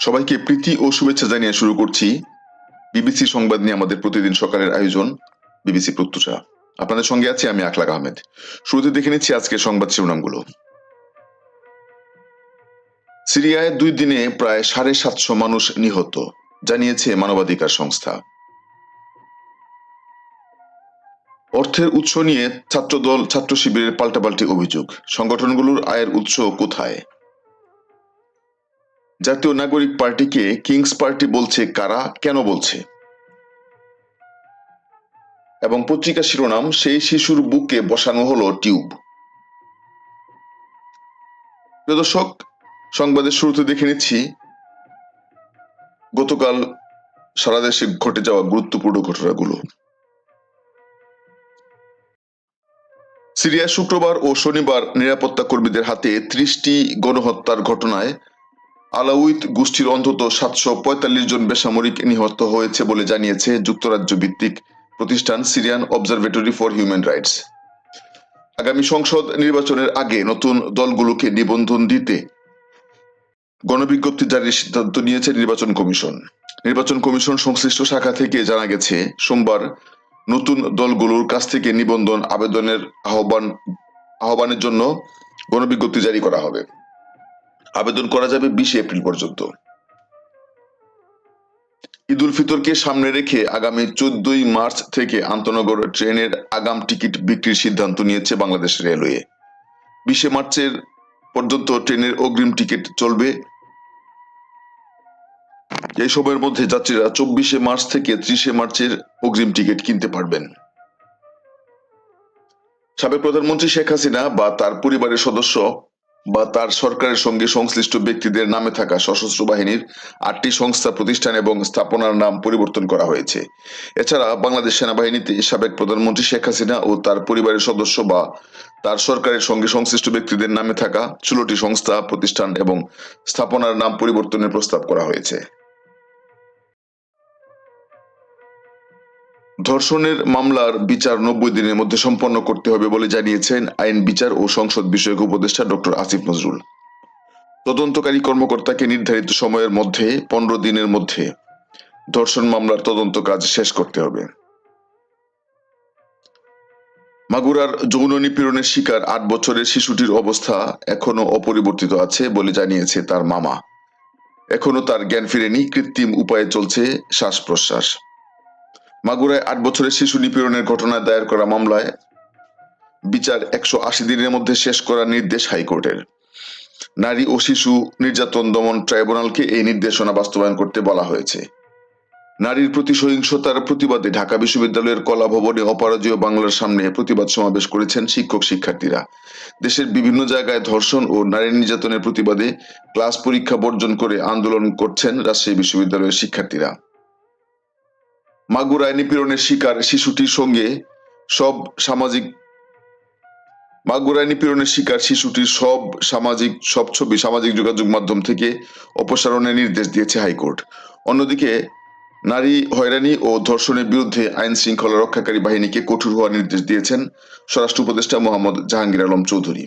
সবাইকে প্রীতি ও শুভেচ্ছা জানিয়ে শুরু করছি বিবিসি সংবাদ নিয়ে আমাদের প্রতিদিন সকালের আয়োজন, বিবিসি প্রত্যুষা। আপনাদের সঙ্গে আছি আমি আখলাক আহমেদ। শুরুতে দেখে নিচ্ছি আজকে সংবাদ শিরোনামগুলো। সিরিয়ায় দুই দিনে প্রায় সাড়ে সাতশো মানুষ নিহত, জানিয়েছে মানবাধিকার সংস্থা। অর্থের উৎস নিয়ে ছাত্রদল ছাত্র শিবিরের পাল্টাপাল্টি অভিযোগ। সংগঠনগুলোর আয়ের উৎস কোথায়? জাতীয় নাগরিক পার্টিকে কিংস পার্টি বলছে কারা, কেন বলছে? এবং পত্রিকা শিরোনাম, সেই শিশুর বুকে বসানো হলো টিউব। দর্শক, সংবাদের শুরুতে দেখে নিচ্ছি, গতকাল সারা দেশে ঘটে যাওয়া গুরুত্বপূর্ণ ঘটনাগুলো। সিরিয়ায় শুক্রবার ও শনিবার নিরাপত্তা কর্মীদের হাতে ত্রিশটি গণহত্যার ঘটনায় আলাউইত গোষ্ঠীর অন্তত সাতশো পঁয়তাল্লিশ জন বেসামরিক নিহত হয়েছে বলে জানিয়েছে যুক্তরাজ্য ভিত্তিক প্রতিষ্ঠান Syrian observatory for human rights. আগামী সংসদ নির্বাচনের আগে নতুন দলগুলোকে নিবন্ধন দিতে গণবিজ্ঞপ্তি জারির সিদ্ধান্ত নিয়েছে নির্বাচন কমিশন। নির্বাচন কমিশন সংশ্লিষ্ট শাখা থেকে জানা গেছে, সোমবার নতুন দলগুলোর কাছ থেকে নিবন্ধন আবেদনের আহ্বান আহ্বানের জন্য গণবিজ্ঞপ্তি জারি করা হবে। আবেদন করা যাবে বিশে এপ্রিল পর্যন্ত। ঈদ উল ফিতরকে সামনে রেখে আগামী চোদ্দই মার্চ থেকে আন্তনগর ট্রেনের আগাম টিকিট বিক্রির সিদ্ধান্ত নিয়েছে বাংলাদেশ রেলওয়ে। বিশে মার্চের পর্যন্ত ট্রেনের অগ্রিম টিকিট চলবে। এই সময়ের মধ্যে যাত্রীরা চব্বিশে মার্চ থেকে ত্রিশে মার্চের অগ্রিম টিকিট কিনতে পারবেন। সাবেক প্রধানমন্ত্রী শেখ হাসিনা বা তার পরিবারের সদস্য বা তার সরকারের সঙ্গে সংশ্লিষ্ট ব্যক্তিদের নামে থাকা সশস্ত্র বাহিনীর আটটি সংস্থা, প্রতিষ্ঠান এবং স্থাপনার নাম পরিবর্তন করা হয়েছে। এছাড়া বাংলাদেশ সেনাবাহিনীতে সাবেক প্রধানমন্ত্রী শেখ হাসিনা ও তার পরিবারের সদস্য বা তার সরকারের সঙ্গে সংশ্লিষ্ট ব্যক্তিদের নামে থাকা ষোলোটি সংস্থা, প্রতিষ্ঠান এবং স্থাপনার নাম পরিবর্তনের প্রস্তাব করা হয়েছে। ধর্ষণের মামলার বিচার নব্বই দিনের মধ্যে সম্পন্ন করতে হবে বলে জানিয়েছেন আইন বিচার ও সংসদ বিষয়ক উপদেষ্টা ডক্টর আসিফ নজরুল। তদন্তকারী কর্মকর্তাকে নির্ধারিত সময়ের মধ্যে পনেরো দিনের মধ্যে ধর্ষণ মামলার তদন্ত কাজ শেষ করতে হবে। মাগুরার যৌন নিপীড়নের শিকার আট বছরের শিশুটির অবস্থা এখনও অপরিবর্তিত আছে বলে জানিয়েছে তার মামা। এখনও তার জ্ঞান ফিরেনি, কৃত্রিম উপায়ে চলছে শ্বাস প্রশ্বাস। মাগুরায় আট বছরের শিশু নিপীড়নের ঘটনায় দায়ের করা মামলায় বিচার একশো আশি দিনের মধ্যে শেষ করার নির্দেশ হাইকোর্টের। নারী ও শিশু নির্যাতন দমন ট্রাইব্যুনালকে এই নির্দেশনা বাস্তবায়ন করতে বলা হয়েছে। নারীর প্রতি সহিংসতার প্রতিবাদে ঢাকা বিশ্ববিদ্যালয়ের কলা ভবনে অপরাজয় বাংলার সামনে প্রতিবাদ সমাবেশ করেছেন শিক্ষক শিক্ষার্থীরা। দেশের বিভিন্ন জায়গায় ধর্ষণ ও নারী নির্যাতনের প্রতিবাদে ক্লাস পরীক্ষা বর্জন করে আন্দোলন করছেন রাজশাহী বিশ্ববিদ্যালয়ের শিক্ষার্থীরা। মাগুরায় নিপীড়নের শিকার শিশুটির সঙ্গে সব সামাজিক মাগুরায় নিপীড়নের শিকার শিশুটির সব সামাজিক, সব ছবি সামাজিক যোগাযোগ মাধ্যম থেকে অপসারণের নির্দেশ দিয়েছে হাইকোর্ট। অন্যদিকে, নারী হয়রানি ও ধর্ষণের বিরুদ্ধে আইন শৃঙ্খলা রক্ষাকারী বাহিনীকে কঠোর হওয়ার নির্দেশ দিয়েছেন স্বরাষ্ট্র উপদেষ্টা মোহাম্মদ জাহাঙ্গীর আলম চৌধুরী।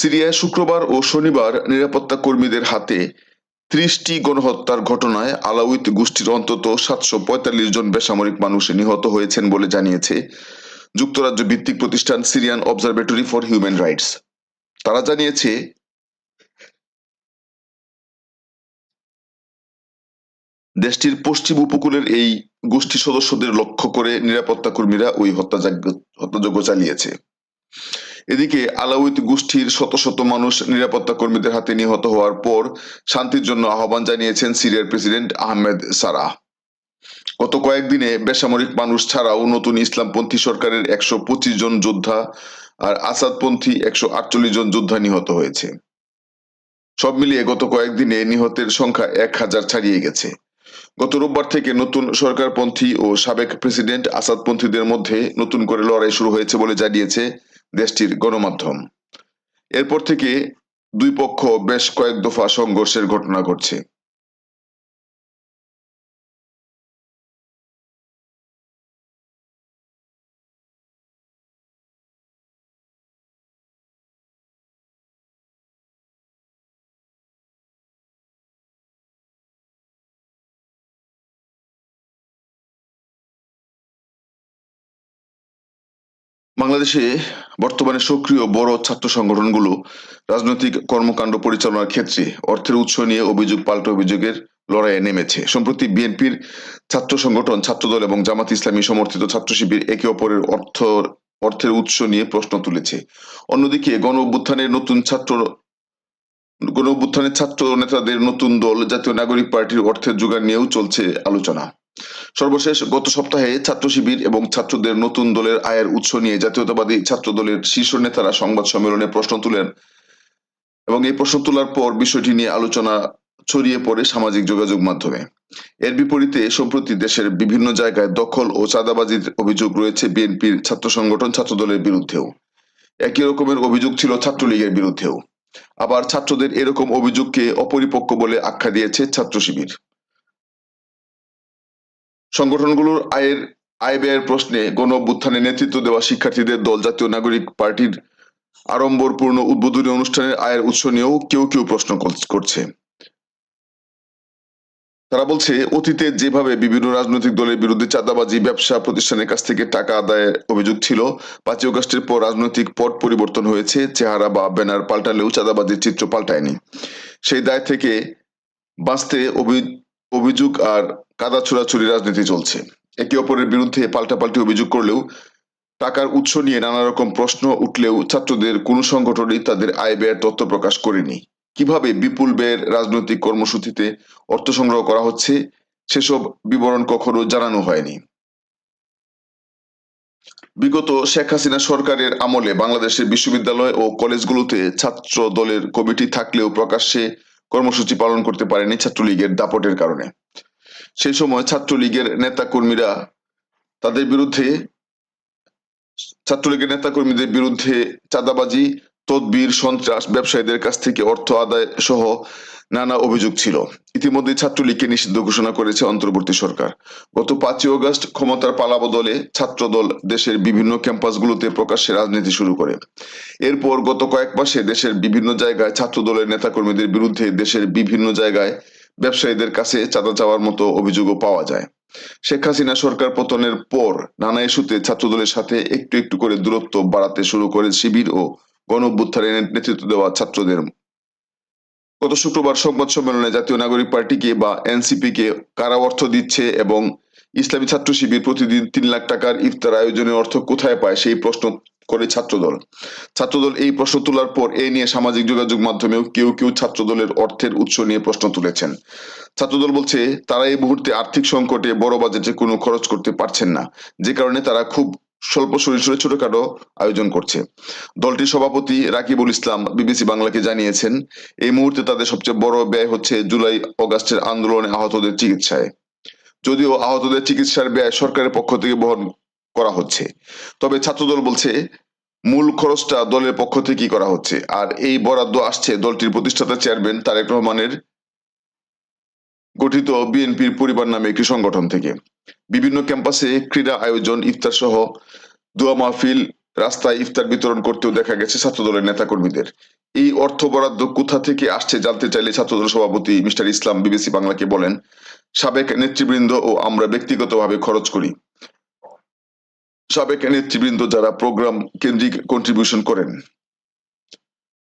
সিরিয়ায় শুক্রবার ও শনিবার নিরাপত্তা কর্মীদের হাতে ত্রিশটি গণহত্যার ঘটনায় আলাউইত গোষ্ঠীর অন্তত সাতশো পঁয়তাল্লিশ জন বেসামরিক মানুষ নিহত হয়েছেন বলে জানিয়েছে যুক্তরাজ্য ভিত্তিক প্রতিষ্ঠান Syrian observatory for human rights. তারা জানিয়েছে, দেশটির পশ্চিম উপকূলের এই গোষ্ঠী সদস্যদের লক্ষ্য করে নিরাপত্তা কর্মীরা ওই হত্যাযজ্ঞ হত্যাযজ্ঞ চালিয়েছে। এদিকে আলাউইত গোষ্ঠীর শত শত মানুষ নিরাপত্তা কর্মীদের হাতে নিহত হওয়ার পর শান্তির জন্য আহ্বান জানিয়েছেন সিরিয়ার প্রেসিডেন্ট আহমেদ সারাহ গত কয়েকদিনে বেসামরিক মানুষ ছাড়াও নতুন ইসলামপন্থী সরকারের একশো পঁচিশ জন যোদ্ধা আর আসাদপন্থী একশো আটচল্লিশ জন যোদ্ধা নিহত হয়েছে। সব মিলিয়ে গত কয়েকদিনে নিহতের সংখ্যা এক হাজার ছাড়িয়ে গেছে। গত রোববার থেকে নতুন সরকারপন্থী ও সাবেক প্রেসিডেন্ট আসাদপন্থীদের মধ্যে নতুন করে লড়াই শুরু হয়েছে বলে জানিয়েছে দেশটির গণমাধ্যম। এরপর থেকে দুই পক্ষ বেশ কয়েক দফা সংঘর্ষের ঘটনা ঘটছে। বাংলাদেশে বর্তমানে সক্রিয় বড় ছাত্র সংগঠনগুলো রাজনৈতিক কর্মকাণ্ড পরিচালনার ক্ষেত্রে অর্থের উৎস নিয়ে অভিযোগ, পাল্টা অভিযোগের লড়াইয়ে নেমেছে। সম্প্রতি বিএনপির ছাত্র সংগঠন, ছাত্রদল এবং জামাত ইসলামী সমর্থিত ছাত্র শিবির একে অপরের অর্থ, অর্থের উৎস নিয়ে প্রশ্ন তুলেছে। অন্যদিকে গণ অভ্যুত্থানের নতুন ছাত্র, গণ অভ্যুত্থানের ছাত্র নেতাদের নতুন দল, জাতীয় নাগরিক পার্টির অর্থের যোগান নিয়েও চলছে আলোচনা। সর্বশেষ, গত সপ্তাহে ছাত্র শিবির এবং ছাত্রদের নতুন দলের আয়ের উৎস নিয়ে জাতীয়তাবাদী ছাত্র দলের শীর্ষ নেতারা সংবাদ সম্মেলনে প্রশ্ন তুলেন এবং এই প্রশ্ন তোলার পর বিষয়টি নিয়ে আলোচনা ছড়িয়ে পড়ে সামাজিক যোগাযোগ মাধ্যমে। এর বিপরীতে, সম্প্রতি দেশের বিভিন্ন জায়গায় দখল ও চাঁদাবাজির অভিযোগ রয়েছে বিএনপির ছাত্র সংগঠন ছাত্র দলের বিরুদ্ধেও। একই রকমের অভিযোগ ছিল ছাত্রলীগের বিরুদ্ধেও। আবার ছাত্রদের এরকম অভিযোগকে অপরিপক্ক বলে আখ্যা দিয়েছে ছাত্র শিবির। সংগঠনগুলোর আয়ের, আয় ব্যয়ের প্রশ্নে গণ অভ্যুত্থানে নেতৃত্ব দেওয়া শিক্ষার্থীদের দল জাতীয় নাগরিক পার্টির আড়ম্বরপূর্ণ উদ্বোধনী অনুষ্ঠানের আয়ের উৎস নিয়েও কেউ কেউ প্রশ্ন করছে। তারা বলছে, অতীতে যেভাবে বিভিন্ন রাজনৈতিক দলের বিরুদ্ধে চাঁদাবাজি, ব্যবসা প্রতিষ্ঠানের কাছ থেকে টাকা আদায়ের অভিযোগ ছিল, পাঁচই অগস্টের পর রাজনৈতিক পট পরিবর্তন হয়েছে, চেহারা বা ব্যানার পাল্টালেও চাঁদাবাজির চিত্র পাল্টায়নি। সেই দায় থেকে বাঁচতে অভি- অভিযোগ আর কাদা ছোড়াছুড়ি রাজনীতি চলছে। একে অপরের বিরুদ্ধে পাল্টাপাল্টি অভিযোগ করলেও টাকার উৎস নিয়ে নানা রকম প্রশ্ন উঠলেও ছাত্রদের কোনো সংগঠনই তাদের আয় ব্যয়ের তথ্য প্রকাশ করেনি। কীভাবে বিপুল ব্যয়ের রাজনৈতিক কর্মসূচিতে অর্থ সংগ্রহ করা হচ্ছে, সেসব বিবরণ কখনো জানানো হয়নি। বিগত শেখ হাসিনা সরকারের আমলে বাংলাদেশের বিশ্ববিদ্যালয় ও কলেজগুলোতে ছাত্র দলের কমিটি থাকলেও প্রকাশ্যে কর্মসূচি পালন করতে পারেনি ছাত্রলীগের দাপটের কারণে। সেই সময় ছাত্রলীগের নেতা কর্মীরা তাদের বিরুদ্ধে, ছাত্রলীগের নেতা কর্মীদের বিরুদ্ধে চাঁদাবাজি, তদবির, সন্ত্রাস, ব্যবসায়ীদের কাছ থেকে অর্থ আদায় সহ নানা অভিযোগ ছিল। ইতিমধ্যে ছাত্রলীগকে নিষিদ্ধ ঘোষণা করেছে অন্তর্বর্তী সরকার। গত পাঁচই অগস্ট ক্ষমতার পালাবদলে ছাত্রদল দেশের বিভিন্ন ক্যাম্পাসগুলোতে প্রকাশ্যে রাজনীতি শুরু করে। এরপর গত কয়েক মাসে দেশের বিভিন্ন জায়গায় ছাত্রদলের নেতাকর্মীদের বিরুদ্ধে দেশের বিভিন্ন জায়গায় ব্যবসায়ীদের কাছে চাঁদা চাওয়ার মতো অভিযোগও পাওয়া যায়। শেখ হাসিনা সরকার পতনের পর নানা ইস্যুতে ছাত্রদলের সাথে একটু একটু করে দূরত্ব বাড়াতে শুরু করে শিবির ও গণ নেতৃত্ব দেওয়া ছাত্রদের। গত শুক্রবার সংবাদ সম্মেলনে জাতীয় নাগরিক পার্টিকে বা এনসিপি কে কারা অর্থ দিচ্ছে এবং ইসলামী ছাত্র শিবির প্রতিদিন তিন লাখ টাকার ইফতার আয়োজনের অর্থ কোথায় পায় সেই প্রশ্ন করে ছাত্রদল। ছাত্রদল এই প্রশ্ন তোলার পর এ নিয়ে সামাজিক যোগাযোগ মাধ্যমেও কেউ কেউ ছাত্রদলের অর্থের উৎস নিয়ে প্রশ্ন তুলেছেন। ছাত্রদল বলছে, তারা এই মুহূর্তে আর্থিক সংকটে বড় বাজেটে কোনো খরচ করতে পারছেন না, যে কারণে তারা খুব স্বল্প সরিসরে ছোটখাটো আয়োজন করছে। দলটির সভাপতি রাকিবুল ইসলাম বিবিসি বাংলাকে জানিয়েছেন, এই মুহূর্তে তাদের সবচেয়ে বড় ব্যয় হচ্ছে জুলাই অগাস্টের আন্দোলনে আহতদের চিকিৎসায়। যদিও আহতদের চিকিৎসার ব্যয় সরকারের পক্ষ থেকে বহন করা হচ্ছে। তবে ছাত্রদল বলছে, মূল খরচটা দলের পক্ষ থেকেই করা হচ্ছে। আর এই বরাদ্দ আসছে দলটির প্রতিষ্ঠাতা চেয়ারম্যান তারেক রহমানের গঠিত বিএনপির পরিবার নামে একটি সংগঠন থেকে। বিভিন্ন ক্যাম্পাসে ক্রীড়া আয়োজন, ইফতার সহ দোয়া মাহফিল, রাস্তায় ইফতার বিতরণ করতেও দেখা গেছে ছাত্রদলের নেতাকর্মীদের। এই অর্থ বরাদ্দ কোথা থেকে আসছে জানতে চাইলে ছাত্রদল সভাপতি মিস্টার ইসলাম বিবিসি বাংলাকে বলেন, সাবেক নেতৃবৃন্দ ও আমরা ব্যক্তিগতভাবে খরচ করি। সাবেক নেতৃবৃন্দ যারা প্রোগ্রাম কেন্দ্রিক কন্ট্রিবিউশন করেন,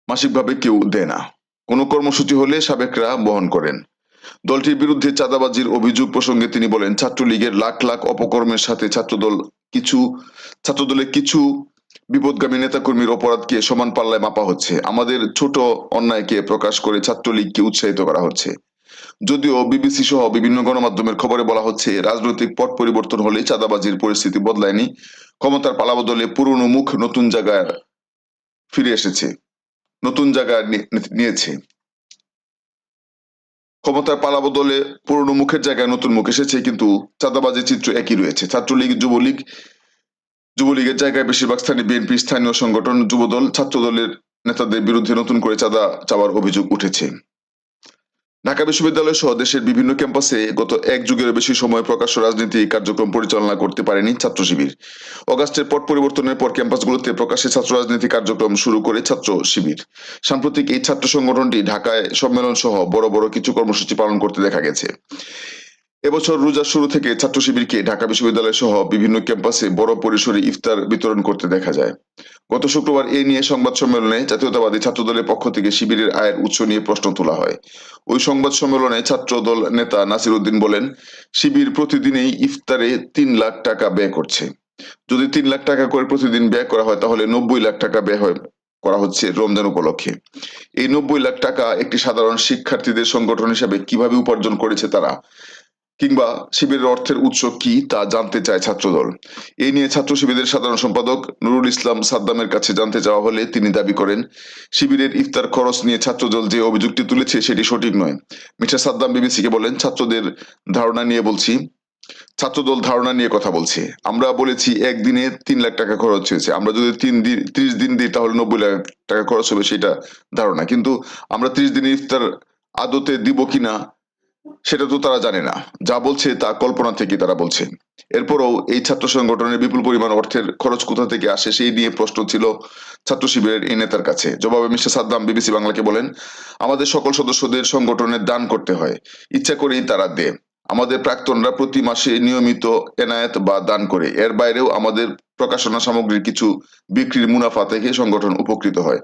মাসিকভাবে কেউ দেয় না। কোনো কর্মসূচি হলে সাবেকরা বহন করেন। দলটির বিরুদ্ধে চাঁদাবাজির অভিযোগ প্রসঙ্গে তিনি বলেন, ছাত্রলীগের লাখ লাখ অপকর্মের সাথে ছাত্রদল কিছু ছাত্রদলের কিছু বিপদগামী নেতাকর্মীর অপরাধকে সমান পাল্লায় মাপা হচ্ছে। আমাদের ছোট অন্যায়কে প্রকাশ করে ছাত্রলীগকে উৎসাহিত করা হচ্ছে। যদিও বিবিসি সহ বিভিন্ন গণমাধ্যমের খবরে বলা হচ্ছে, রাজনৈতিক পট পরিবর্তন হলে চাঁদাবাজির পরিস্থিতি বদলায়নি। ক্ষমতার পালাবদলে পুরনো মুখ নতুন জায়গায় ফিরে এসেছে, নতুন জায়গা নিয়েছে। ক্ষমতার পালাবদলে পুরনো মুখের জায়গায় নতুন মুখ এসেছে, কিন্তু চাঁদাবাজির চিত্র একই রয়েছে। ছাত্রলীগ, যুবলীগ, যুবলীগের জায়গায় বেশিরভাগ স্থানে বিএনপি, স্থানীয় সংগঠন, যুবদল, ছাত্রদলের নেতাদের বিরুদ্ধে নতুন করে চাঁদা চাওয়ার অভিযোগ উঠেছে। ঢাকা বিশ্ববিদ্যালয় সহ দেশের বিভিন্ন ক্যাম্পাসে গত এক যুগের বেশি সময় প্রকাশ্য রাজনীতি কার্যক্রম পরিচালনা করতে পারেনি ছাত্র শিবির। অগাস্টের পট পরিবর্তনের পর ক্যাম্পাসগুলোতে প্রকাশ্যে ছাত্র রাজনীতি কার্যক্রম শুরু করে ছাত্র শিবির। সাম্প্রতিক এই ছাত্র সংগঠনটি ঢাকায় সম্মেলন সহ বড় বড় কিছু কর্মসূচি পালন করতে দেখা গেছে। এবছর রোজার শুরু থেকে ছাত্র শিবিরকে ঢাকা বিশ্ববিদ্যালয় সহ বিভিন্ন ক্যাম্পাসে বড় পরিসরে ইফতার বিতরণ করতে দেখা যায়। গত শুক্রবার এ নিয়ে সংবাদ সম্মেলনে জাতীয়তাবাদী ছাত্রদলের পক্ষ থেকে শিবিরের আয়ের উৎস নিয়ে প্রশ্ন তোলা হয়। ওই সংবাদ সম্মেলনে ছাত্রদল নেতা নাসির উদ্দিন বলেন, শিবির প্রতিদিনই ইফতারে তিন লাখ টাকা ব্যয় করছে। যদি তিন লাখ টাকা করে প্রতিদিন ব্যয় করা হয়, তাহলে নব্বই লাখ টাকা ব্যয় হয়, করা হচ্ছে রমজান উপলক্ষে। এই নব্বই লাখ টাকা একটি সাধারণ শিক্ষার্থীদের সংগঠন হিসাবে কীভাবে উপার্জন করেছে তারা? কিংবা শিবিরের অর্থের উৎস কি তা জানতে চায় ছাত্রদল। এই নিয়ে ছাত্র শিবিরের সাধারণ সম্পাদক নুরুল ইসলাম সাদ্দামের কাছে জানতে চাওয়া হলে তিনি দাবি করেন, শিবিরের ইফতার খরচ নিয়ে ছাত্রদল যে অভিযোগটি তুলেছে সেটি সঠিক নয়। মিস্টার সাদ্দাম বিবিসিকে বলেন, ছাত্রদের ধারণা নিয়ে বলছি, ছাত্রদল ধারণা নিয়ে কথা বলছে। আমরা বলেছি, একদিনে তিন লাখ টাকা খরচ হয়েছে। আমরা যদি তিন দিন ত্রিশ দিন দিই তাহলে নব্বই লাখ টাকা খরচ হবে, সেটা ধারণা। কিন্তু আমরা ত্রিশ দিনে ইফতার আদতে দিব কিনা সেটা তো তারা জানে না। যা বলছে তা কল্পনা থেকে তারা বলছে। এরপরও এই ছাত্র সংগঠনের বিপুল পরিমাণ অর্থের খরচ কোথা থেকে আসে সেই নিয়ে প্রশ্ন ছিল ছাত্র শিবিরের এই নেতার কাছে। জবাবে মিস্টার সাদ্দাম বিবিসি বাংলাকে বলেন, আমাদের সকল সদস্যদের সংগঠনের দান করতে হয়। ইচ্ছা করেই তারা দেয় আমাদের প্রাক্তনরা প্রতি মাসে নিয়মিত এনায়েত বা দান করে। এর বাইরেও আমাদের প্রকাশনা সামগ্রীর কিছু বিক্রির মুনাফা থেকে সংগঠন উপকৃত হয়।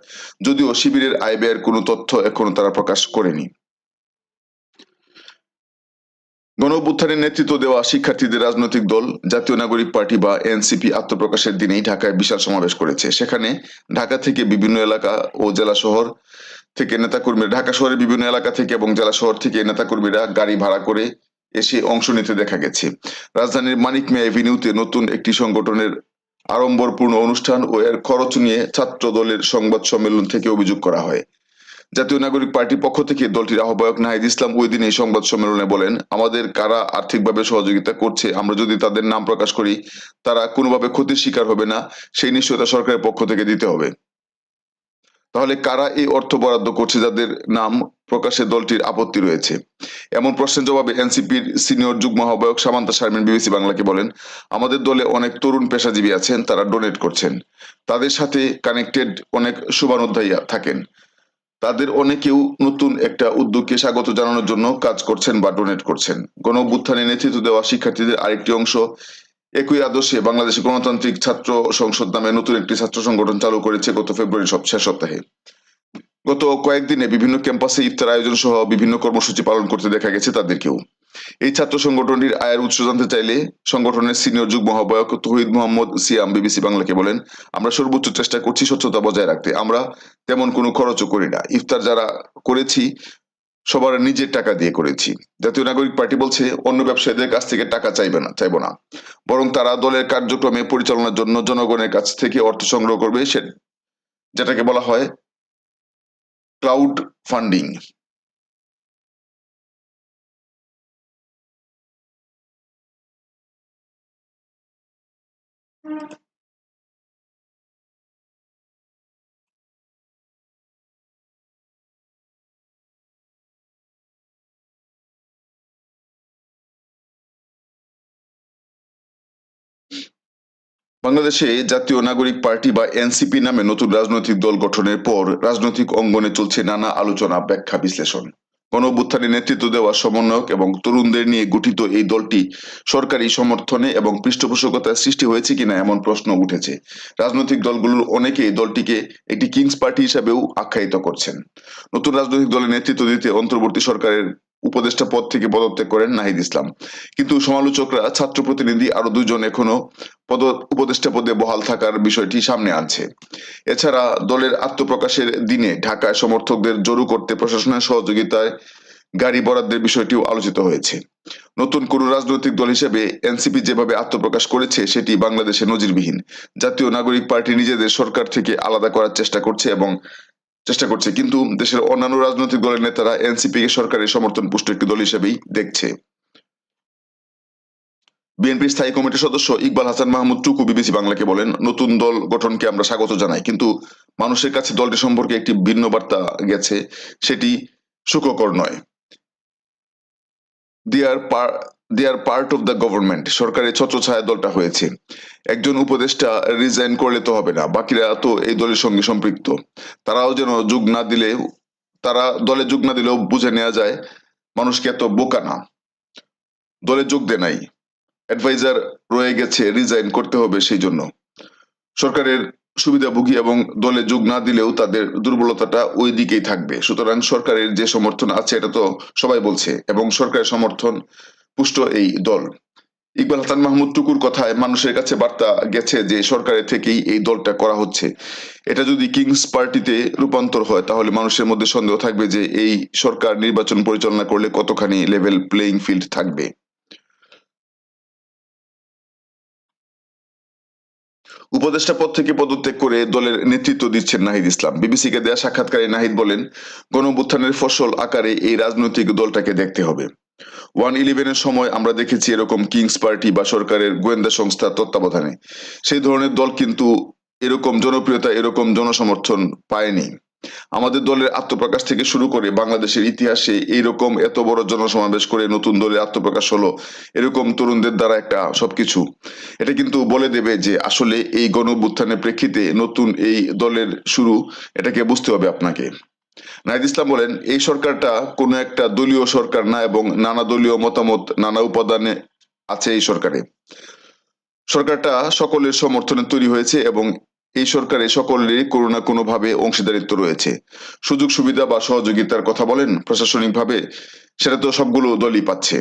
যদিও শিবিরের আয় ব্যয়ের কোনো তথ্য এখনও তারা প্রকাশ করেনি। গণ নেতৃত্ব দেওয়া শিক্ষার্থীদের রাজনৈতিক দল, জাতীয় নাগরিক পার্টি বা এনসিপি আত্মপ্রকাশের দিনেই ঢাকায় বিশাল সমাবেশ করেছে। সেখানে ঢাকা থেকে বিভিন্ন এলাকা ও জেলা শহর থেকে নেতাকর্মীরা, ঢাকা শহরের বিভিন্ন এলাকা থেকে এবং জেলা শহর থেকে নেতাকর্মীরা গাড়ি ভাড়া করে এসে অংশ নিতে দেখা গেছে। রাজধানীর মানিক মিয়া এভিনিউতে নতুন একটি সংগঠনের আড়ম্বরপূর্ণ অনুষ্ঠান ও এর খরচ নিয়ে ছাত্র দলের সংবাদ সম্মেলন থেকে অভিযোগ করা হয়। জাতীয় নাগরিক পার্টির পক্ষ থেকে দলটির আহ্বায়ক নাহিদ ইসলাম ওই দিন এই সংবাদ সম্মেলনে বলেন, আমাদের কারা আর্থিকভাবে সহযোগিতা করছে, আমরা যদি তাদের নাম প্রকাশ করি, তারা কোনোভাবে ক্ষতির শিকার হবে না, সেই নিশ্চয়তা সরকারের পক্ষ থেকে দিতে হবে। তাহলে কারা এই অর্থ বরাদ্দ করছে যাদের নাম প্রকাশে দলটির আপত্তি রয়েছে? এমন প্রশ্নের জবাবে এনসিপির সিনিয়র যুগ্ম আহ্বায়ক সামান্তা শারমিন বিবিসি বাংলাকে বলেন, আমাদের দলে অনেক তরুণ পেশাজীবী আছেন, তারা ডোনেট করছেন। তাদের সাথে কানেক্টেড অনেক শুভানুধ্যায়ী থাকেন। তাদের অনেকেও নতুন একটা উদ্যোগকে স্বাগত জানানোর জন্য কাজ করছেন বা ডোনেট করছেন। গণ অভ্যুত্থানে নেতৃত্ব দেওয়া শিক্ষার্থীদের আরেকটি অংশ একই আদর্শে বাংলাদেশ গণতান্ত্রিক ছাত্র সংসদ নামে নতুন একটি ছাত্র সংগঠন চালু করেছে গত ফেব্রুয়ারি সব শেষ সপ্তাহে। গত কয়েকদিনে বিভিন্ন ক্যাম্পাসে ইফতার আয়োজন সহ বিভিন্ন কর্মসূচি পালন করতে দেখা গেছে তাদেরকেও। এই ছাত্র সংগঠনটির আয়ের উৎস জানতে চাইলে সংগঠনের সিনিয়র যুগ্ম আহ্বায়ক তহিদ মোহাম্মদ সিয়াম বিবিসি বাংলাকে বলেন, আমরা সর্বোচ্চ চেষ্টা করছি স্বচ্ছতা বজায় রাখতে। আমরা তেমন কোনো খরচও করি না। ইফতার যারা করেছি, সবার নিজের টাকা দিয়ে করেছি। জাতীয় নাগরিক পার্টি বলছে, অন্য ব্যবসায়ীদের কাছ থেকে টাকা চাইবে না, চাইব না। বরং তারা দলের কার্যক্রমে পরিচালনার জন্য জনগণের কাছ থেকে অর্থ সংগ্রহ করবে সে যেটাকে বলা হয় ক্লাউড ফান্ডিং বাংলাদেশে জাতীয় নাগরিক পার্টি বা এনসিপি নামে নতুন রাজনৈতিক দল গঠনের পর রাজনৈতিক অঙ্গনে চলছে নানা আলোচনা ব্যাখ্যা বিশ্লেষণ। গণ নেতৃত্ব দেওয়া সমন্বয়ক এবং তরুণদের নিয়ে গঠিত এই দলটি সরকারি সমর্থনে এবং পৃষ্ঠপোষকতার সৃষ্টি হয়েছে কিনা এমন প্রশ্ন উঠেছে। রাজনৈতিক দলগুলোর অনেকে এই দলটিকে একটি কিংস পার্টি হিসাবেও আখ্যায়িত করছেন। নতুন রাজনৈতিক দলের নেতৃত্ব দিতে অন্তর্বর্তী সরকারের উপদেষ্টা পদ থেকে পদত্যাগ করেন নাহিদ ইসলাম। কিন্তু সমালোচকরা, ছাত্র প্রতিনিধি আরও দুজন এখনও পদ, উপদেষ্টা পদে বহাল থাকার বিষয়টি সামনে আনছে। এছাড়া দলের আত্মপ্রকাশের দিনে ঢাকায় সমর্থকদের জড়ো করতে প্রশাসনের সহযোগিতায় গাড়ি বরাদ্দের বিষয়টিও আলোচিত হয়েছে। নতুন কোন রাজনৈতিক দল হিসেবে এনসিপি যেভাবে আত্মপ্রকাশ করেছে, সেটি বাংলাদেশে নজিরবিহীন। জাতীয় নাগরিক পার্টি নিজেদের সরকার থেকে আলাদা করার চেষ্টা করছে এবং চেষ্টা করছে, কিন্তু দেশের অন্যান্য রাজনৈতিক দলের নেতারা এনসিপি কে সরকারের সমর্থন পুষ্ট একটি দল হিসেবেই দেখছে। বিএনপির স্থায়ী কমিটির সদস্য ইকবাল হাসান মাহমুদ টুকু বিবিসি বাংলাকে বলেন, নতুন দল গঠনকে আমরা স্বাগত জানাই, কিন্তু মানুষের কাছে দলটি সম্পর্কে একটি ভিন্ন বার্তা গেছে, সেটি সুখকর নয়। They are they are part of the government সরকারের ছত্রছায়া দলটা হয়েছে। একজন উপদেষ্টা রিজাইন করলে তো হবে না। বাকিরা তো এই দলের সঙ্গে সম্পৃক্ত। তারাও যেন যোগ না দিলে, তারা দলে যোগ না দিলেও বুঝে নেওয়া যায় মানুষকে এত বোকা না? দলে যোগ দেয় নাই। অ্যাডভাইজার রয়ে গেছে রিজাইন করতে হবে সেই জন্য। সরকারের সুবিধাভোগী এবং দলে যোগ না দিলেও তাদের দুর্বলতাটা ওই দিকেই থাকবে। সুতরাং সরকারের যে সমর্থন আছে, এটা তো সবাই বলছে। এবং সরকারের সমর্থন পুষ্ট এই দল। ইকবাল হাসান মাহমুদ টুকুর কথায় মানুষের কাছে বার্তা গেছে যে, সরকারের থেকেই এই দলটা করা হচ্ছে। এটা যদি কিংস পার্টিতে রূপান্তর হয়, তাহলে মানুষের মধ্যে সন্দেহ থাকবে যে, এই সরকার নির্বাচন পরিচালনা করলে কতখানি লেভেল প্লেইং ফিল্ড থাকবে। উপদেষ্টা পদ থেকে পদত্যাগ করে দলের নেতৃত্ব দিচ্ছেন নাহিদ ইসলাম। বিবিসিকে দেয়া সাক্ষাৎকারে নাহিদ বলেন গণঅভ্যুত্থানের ফসল আকারে এই রাজনৈতিক দলটাকে দেখতে হবে। ওয়ান ইলেভেনের সময় আমরা দেখেছি এরকম কিংস পার্টি বা সরকারের গোয়েন্দা সংস্থার তত্ত্বাবধানে। সেই ধরনের দল কিন্তু এরকম জনপ্রিয়তা, এরকম জনসমর্থন পায়নি। আমাদের দলের আত্মপ্রকাশ থেকে শুরু করে বাংলাদেশের ইতিহাসে এইরকম এত বড় জনসমাবেশ করে নতুন দলের আত্মপ্রকাশ হলো, এরকম তরুণদের দ্বারা একটা সবকিছু। এটা কিন্তু বলে দেবে যে আসলে এই গণ প্রেক্ষিতে নতুন এই দলের শুরু, এটাকে বুঝতে হবে আপনাকে। নাহিদ ইসলাম বলেন, এই সরকারটা কোন একটা দলীয় সরকার না এবং নানা দলীয় মতামত, নানা উপাদানে আছে এই সরকারে। সরকারটা সকলের সমর্থনে তৈরি হয়েছে এবং এই সরকারে সকলেরই কোনো না কোনো ভাবে অংশীদারিত্ব রয়েছে। সুযোগ সুবিধা বা সহযোগিতার কথা বলেন, প্রশাসনিকভাবে সেটা তো সবগুলো দলই পাচ্ছে।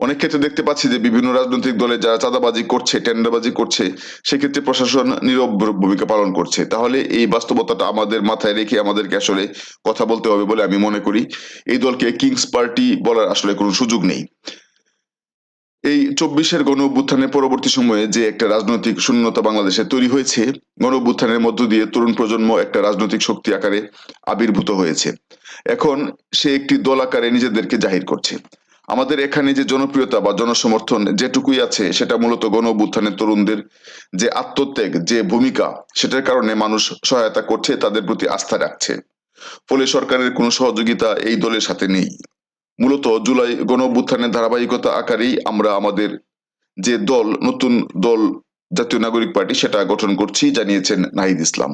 অনেক ক্ষেত্রে দেখতে পাচ্ছি যে বিভিন্ন রাজনৈতিক দলে যারা চাঁদাবাজি করছে, টেন্ডারবাজি করছে, সেক্ষেত্রে প্রশাসন নীরব ভূমিকা পালন করছে। তাহলে এই বাস্তবতাটা আমাদের মাথায় রেখে আমাদেরকে আসলে কথা বলতে হবে বলে আমি মনে করি। এই দলকে কিংস পার্টি বলার আসলে কোনো সুযোগ নেই। এই চব্বিশের গণ অভ্যুত্থানের পরবর্তী সময়ে যে একটা রাজনৈতিক শূন্যতা বাংলাদেশে তৈরি হয়েছে গণ অভ্যুত্থানের মধ্য দিয়ে তরুণ প্রজন্ম একটা রাজনৈতিক শক্তি আকারে আবির্ভূত হয়েছে। এখন সে একটি দল আকারে নিজেদেরকে জাহির করছে। আমাদের এখানে যে জনপ্রিয়তা বা জনসমর্থন যেটুকুই আছে, সেটা মূলত গণ তরুণদের যে আত্মত্যাগ, যে ভূমিকা, সেটার কারণে মানুষ সহায়তা করছে, তাদের প্রতি আস্থা রাখছে। ফলে সরকারের কোনো সহযোগিতা এই দলের সাথে নেই। মূলত জুলাই গণ ধারাবাহিকতা আকারেই আমরা আমাদের যে দল, নতুন দল জাতীয় নাগরিক পার্টি, সেটা গঠন করছি, জানিয়েছেন নাহিদ ইসলাম।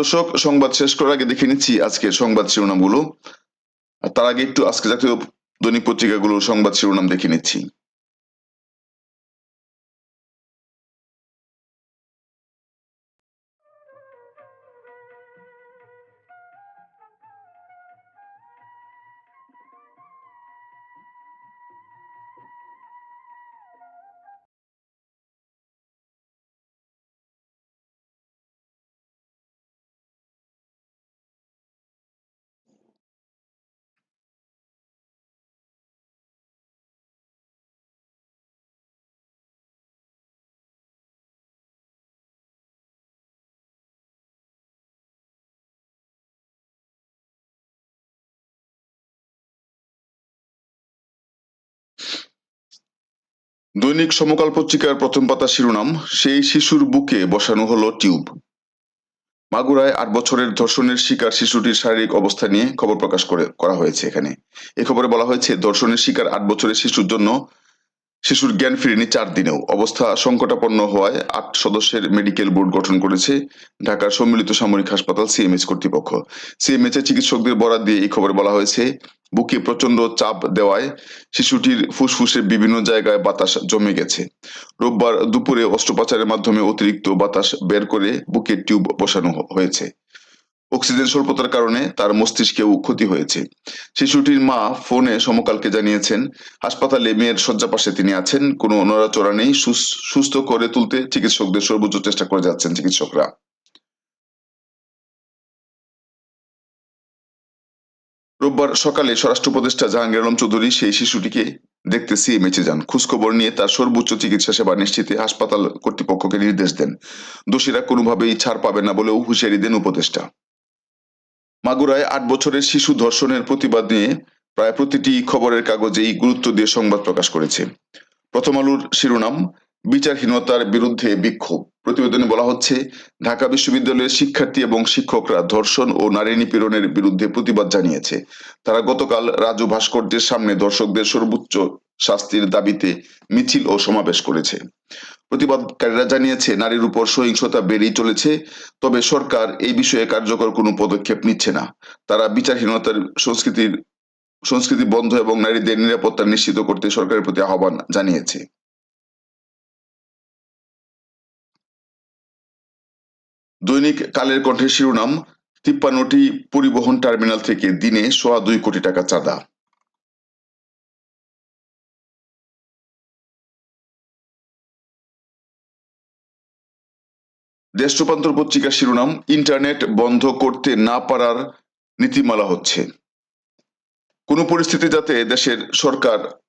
দর্শক, সংবাদ শেষ করার আগে দেখে নিচ্ছি আজকে সংবাদ শিরোনামগুলো। আর তার আগে একটু আজকে জাতীয় দৈনিক পত্রিকাগুলোর সংবাদ শিরোনাম দেখে নিচ্ছি। দৈনিক সমকাল পত্রিকার প্রথম পাতা শিরোনাম, সেই শিশুর বুকে বসানো হলো টিউব। মাগুরায় আট বছরের ধর্ষণের শিকার শিশুটির শারীরিক অবস্থা নিয়ে খবর প্রকাশ করে, করা হয়েছে এখানে। এ খবরে বলা হয়েছে, ধর্ষণের শিকার আট বছরের শিশুর জন্য শিশুর জ্ঞান ফিরেনি চার দিনেও। অবস্থা সংকটাপন্ন হওয়ায় আট সদস্যের মেডিকেল বোর্ড গঠন করেছে ঢাকার সম্মিলিত সামরিক হাসপাতাল সিএমএইচ কর্তৃপক্ষ। সিএমএইচ এর চিকিৎসকদের বরাদ দিয়ে এই খবরে বলা হয়েছে, বুকে প্রচণ্ড চাপ দেওয়ায় শিশুটির ফুসফুসে বিভিন্ন জায়গায় বাতাস জমে গেছে। রোববার দুপুরে অস্ত্রোপচারের মাধ্যমে অতিরিক্ত বাতাস বের করে বুকে টিউব বসানো হয়েছে। অক্সিজেন স্বল্পতার কারণে তার মস্তিষ্কেও ক্ষতি হয়েছে। শিশুটির মা ফোনে সমকালকে জানিয়েছেন, হাসপাতালে মেয়ের শয্যা পাশে তিনি আছেন, কোনো নড়াচড়া নেই, সুস- সুস্থ করে তুলতে চিকিৎসকদের সর্বোচ্চ চেষ্টা করে যাচ্ছেন চিকিৎসকরা। রোববার সকালে স্বরাষ্ট্র উপদেষ্টা জাহাঙ্গীর আলম চৌধুরী সেই শিশুটিকে দেখতে সিএমএইচে যান। খোঁজখবর নিয়ে তার সর্বোচ্চ চিকিৎসা সেবা নিশ্চিতে হাসপাতাল কর্তৃপক্ষকে নির্দেশ দেন। দোষীরা কোনোভাবেই ছাড় পাবে না বলেও হুঁশিয়ারি দেন উপদেষ্টা। মাগুরায় আট বছরের শিশু ধর্ষণের প্রতিবাদ নিয়ে প্রায় প্রতিটি খবরের কাগজেই গুরুত্ব দিয়ে সংবাদ প্রকাশ করেছে। প্রথম আলোর শিরোনাম, বিচারহীনতার বিরুদ্ধে বিক্ষোভ। প্রতিবেদনে বলা হচ্ছে, ঢাকা বিশ্ববিদ্যালয়ের শিক্ষার্থী এবং শিক্ষকরা ধর্ষণ ও নারী নিপীড়নের বিরুদ্ধে প্রতিবাদ জানিয়েছে। তারা গতকাল রাজু ভাস্কর্যের সামনে দর্শকদের সর্বোচ্চ শাস্তির দাবিতে মিছিল ও সমাবেশ করেছে। প্রতিবাদকারীরা জানিয়েছে, নারীর উপর সহিংসতা বেড়েই চলেছে, তবে সরকার এই বিষয়ে কার্যকর কোনো পদক্ষেপ নিচ্ছে না। তারা বিচারহীনতার সংস্কৃতির, সংস্কৃতি বন্ধ এবং নারীদের নিরাপত্তা নিশ্চিত করতে সরকারের প্রতি আহ্বান জানিয়েছে। দৈনিক কালের কণ্ঠের শিরোনাম, তিপ্পান্নটি পরিবহন টার্মিনাল থেকে দিনে সোয়া দুই কোটি টাকা চাঁদা। দেশ রূপান্তর পত্রিকার শিরোনাম, ইন্টারনেট বন্ধ করতে না পারার নীতিমালা হচ্ছে। কোনো পরিস্থিতি যাতে দেশের সরকার,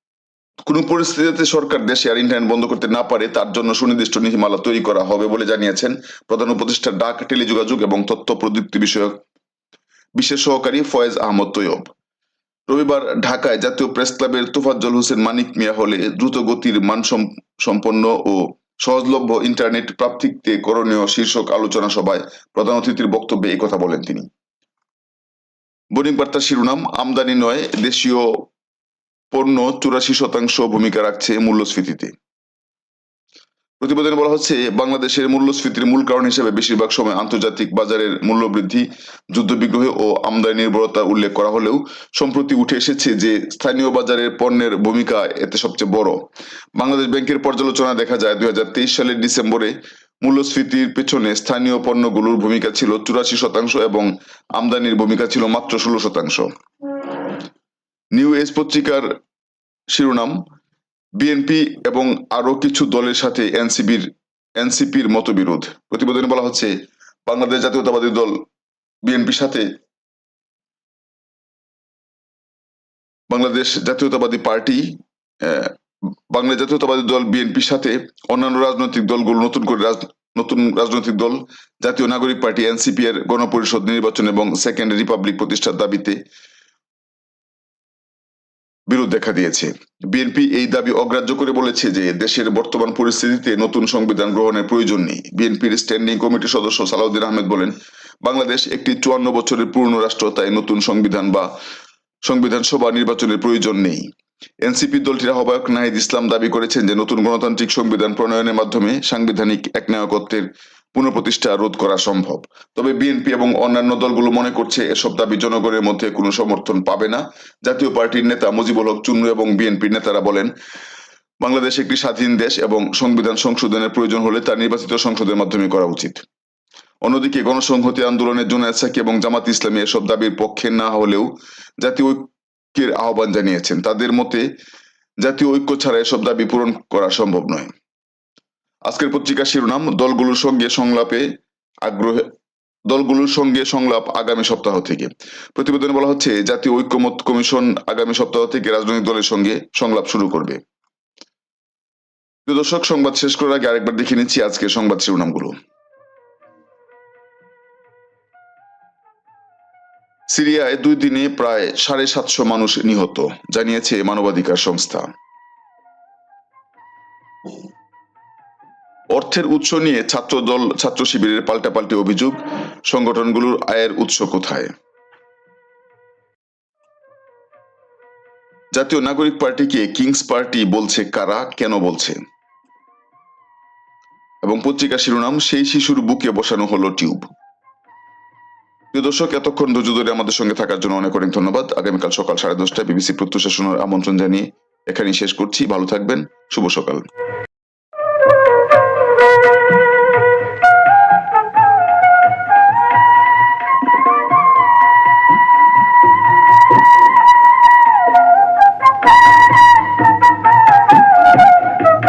কোনো পরিস্থিতিতে সরকার দেশে আর ইন্টারনেট বন্ধ করতে না পারে, তার জন্য সুনির্দিষ্ট নীতিমালা তৈরি করা হবে বলে জানিয়েছেন প্রধান উপদেষ্টা ডাক, টেলিযোগাযোগ এবং তথ্য প্রযুক্তি বিষয়ক বিশেষ সহকারী ফয়েজ আহমদ তৈয়ব। রবিবার ঢাকায় জাতীয় প্রেস ক্লাবের তোফাজ্জল হোসেন মানিক মিয়া হলে দ্রুত গতির মানসম- সম্পন্ন ও সহজলভ্য ইন্টারনেট প্রাপ্তিতে করণীয় শীর্ষক আলোচনা সভায় প্রধান অতিথির বক্তব্যে এই কথা বলেন তিনি। বোর্ডিং বার্তার শিরোনাম, আমদানি নয়, দেশীয় পণ্য চুরাশি শতাংশ ভূমিকা রাখছে মূল্যস্ফীতিতে। প্রতিবেদনে বলা হচ্ছে, বাংলাদেশের মূল্যস্ফীতির মূল কারণ হিসেবে বেশিরভাগ সময় আন্তর্জাতিক বাজারের মূল্যবৃদ্ধি, যুদ্ধবিগ্রহ ও আমদানি নির্ভরতা উল্লেখ করা হলেও সম্প্রতি উঠে এসেছে যে স্থানীয় বাজারের পণ্যের ভূমিকা এতে সবচেয়ে বড়। বাংলাদেশ ব্যাংকের পর্যালোচনা দেখা যায়, দুই হাজার তেইশ সালের ডিসেম্বরে মূল্যস্ফীতির পেছনে স্থানীয় পণ্যগুলোর ভূমিকা ছিল চুরাশি শতাংশ এবং আমদানির ভূমিকা ছিল মাত্র ষোলো শতাংশ। নিউ এজ পত্রিকার শিরোনাম বিএনপি এবং আরও কিছু দলের সাথে এনসিবির এনসিপির মতবিরোধ। প্রতিবেদনে বলা হচ্ছে, বাংলাদেশ জাতীয়তাবাদী দল বিএনপির সাথে বাংলাদেশ জাতীয়তাবাদী পার্টি বাংলাদেশ জাতীয়তাবাদী দল বিএনপির সাথে অন্যান্য রাজনৈতিক দলগুলো নতুন করে নতুন রাজনৈতিক দল, জাতীয় নাগরিক পার্টি এনসিপি এর গণপরিষদ নির্বাচন এবং সেকেন্ড রিপাবলিক প্রতিষ্ঠার দাবিতে বিরোধ দেখা দিয়েছে। বিএনপি এই দাবি অগ্রাহ্য করে বলেছে যে, দেশের বর্তমান পরিস্থিতিতে নতুন সংবিধান গ্রহণের প্রয়োজন নেই। বিএনপির স্ট্যান্ডিং কমিটির সদস্য সালাউদ্দিন আহমেদ বলেন, বাংলাদেশ একটি চুয়ান্ন বছরের পূর্ণ রাষ্ট্র, তাই নতুন সংবিধান বা সংবিধান সভা নির্বাচনের প্রয়োজন নেই। এনসিপি দলটির আহ্বায়ক নাহিদ ইসলাম দাবি করেছেন যে, নতুন গণতান্ত্রিক সংবিধান প্রণয়নের মাধ্যমে সাংবিধানিক একনায়কত্বের পুনঃপ্রতিষ্ঠা রোধ করা সম্ভব। তবে বিএনপি এবং অন্যান্য দলগুলো মনে করছে এসব দাবি জনগণের মধ্যে কোনো সমর্থন পাবে না। জাতীয় পার্টির নেতা মুজিবুল হক চুন্নু এবং বিএনপির নেতারা বলেন, বাংলাদেশ একটি স্বাধীন দেশ এবং সংবিধান সংশোধনের প্রয়োজন হলে তা নির্বাচিত সংসদের মাধ্যমে করা উচিত। অন্যদিকে গণসংহতি আন্দোলনের জুনায়দ সাকি এবং জামাত ইসলামী এসব দাবির পক্ষে না হলেও জাতীয় ঐক্যের আহ্বান জানিয়েছেন। তাদের মতে, জাতীয় ঐক্য ছাড়া এসব দাবি পূরণ করা সম্ভব নয়। আজকের পত্রিকার শিরোনাম, দলগুলোর সঙ্গে সংলাপে আগ্রহে দলগুলোর সঙ্গে সংলাপ আগামী সপ্তাহ থেকে। প্রতিবেদনে বলা হচ্ছে, জাতীয় ঐক্যমত কমিশন আগামী সপ্তাহ থেকে রাজনৈতিক দলের সঙ্গে সংলাপ শুরু করবে। দর্শক, সংবাদ শেষ করার আগে আরেকবার দেখে নিচ্ছি আজকের সংবাদ শিরোনামগুলো। সিরিয়ায় দুই দিনে প্রায় সাড়ে সাতশো মানুষ নিহত, জানিয়েছে মানবাধিকার সংস্থা। অর্থের উৎস নিয়ে ছাত্র দল ছাত্র শিবিরের পাল্টাপাল্টি অভিযোগ, সংগঠনগুলোর আয়ের উৎস কোথায়? জাতীয় নাগরিক পার্টিকে কিংস পার্টি বলছে কারা, কেন বলছে? এবং পত্রিকা শিরোনাম, সেই শিশুর বুকে বসানো হলো টিউব। প্রিয় দর্শক, এতক্ষণ ধৈর্য ধরে আমাদের সঙ্গে থাকার জন্য অনেক অনেক ধন্যবাদ। আগামীকাল সকাল সাড়ে দশটায় বিবিসি প্রত্যুষা শোনার আমন্ত্রণ জানিয়ে এখানেই শেষ করছি। ভালো থাকবেন। শুভ সকাল।